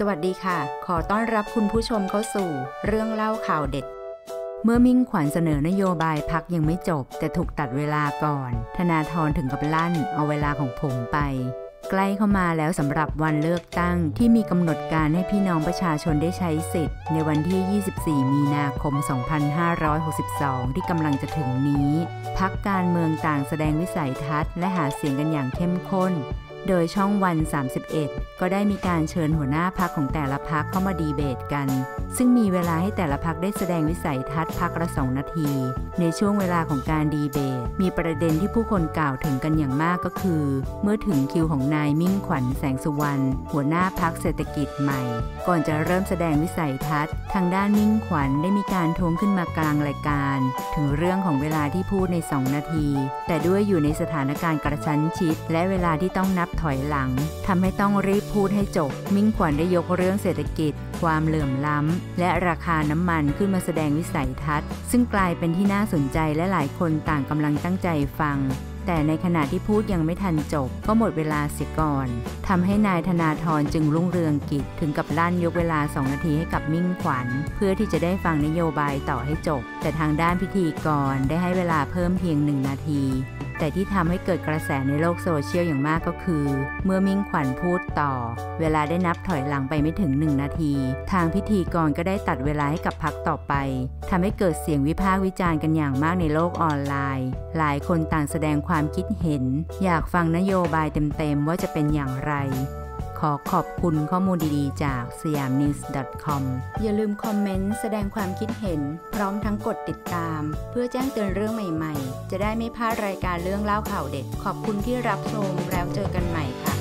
สวัสดีค่ะ ขอต้อนรับคุณผู้ชมเข้าสู่ เรื่องเล่าข่าวเด็ด เมื่อมิ่งขวัญเสนอนโยบายพักยังไม่จบ แต่ถูกตัดเวลาก่อน ธนาธรถึงกับลั่น เอาเวลาของผมไป ใกล้เข้ามาแล้วสำหรับวันเลือกตั้งที่มีกำหนดการให้พี่น้องประชาชนได้ใช้สิทธิ์ ในวันที่ 24 มีนาคม 2562 ที่กำลังจะถึงนี้ พักการเมืองต่างแสดงวิสัยทัศน์และหาเสียงกันอย่างเข้มข้น โดยช่องวัน 31 ก็ได้มีการเชิญหัวหน้าพักของแต่ละพักเข้ามาดีเบตกัน ซึ่งมีเวลาให้แต่ละพักได้แสดงวิสัยทัศน์พักละสองนาที ในช่วงเวลาของการดีเบต มีประเด็นที่ผู้คนกล่าวถึงกันอย่างมากก็คือ เมื่อถึงคิวของนายมิ่งขวัญแสงสุวรรณหัวหน้าพักเศรษฐกิจใหม่ ก่อนจะเริ่มแสดงวิสัยทัศน์ ทางด้านมิ่งขวัญได้มีการทวงขึ้นมากลางรายการ ถึงเรื่องของเวลาที่พูดใน 2 นาที แต่ด้วยอยู่ในสถานการณ์กระชั้นชิด และเวลาที่ต้องนับถอยหลังทำให้ต้องรีบพูดให้จบ มิ่งขวัญได้ยกเรื่องเศรษฐกิจ ความเหลื่อมล้ำ และราคาน้ำมันขึ้นมาแสดงวิสัยทัศน์ ซึ่งกลายเป็นที่น่าสนใจและหลายคนต่างกำลังตั้งใจฟังแต่ในขณะที่พูดยังไม่ทันจบ ก็หมดเวลาเสียก่อนทำให้นายธนาธรจึงรุ่งเรืองกิจ ถึงกับลั่นยกเวลา 2 นาทีให้กับมิ่งขวัญ เพื่อที่จะได้ฟังนโยบายต่อให้จบ แต่ทางด้านพิธีกรได้ให้เวลาเพิ่มเพียง 1 นาที แต่ที่ทำให้เกิดกระแสในโลกโซเชียลอย่างมากก็คือ เมื่อมิ่งขวัญพูดต่อ เวลาได้นับถอยหลังไปไม่ถึง 1 นาที ทางพิธีกรก็ได้ตัดเวลาให้กับพักต่อไปทำให้เกิดเสียงวิพากษ์วิจารณ์กันอย่างมากในโลกออนไลน์ หลายคนต่างแสดงความคิดเห็น อยากฟังนโยบายเต็มๆว่าจะเป็นอย่างไร ขอขอบคุณข้อมูลดีๆ จากสยาม news com อย่าลืมคอมเมนต์แสดงความคิดเห็น พร้อมทั้งกดติดตาม เพื่อแจ้งเตือนเรื่องใหม่ๆ จะได้ไม่พลาดรายการเรื่องเล่าข่าวเด็ด ขอบคุณที่รับชมแล้วเจอกันใหม่ค่ะ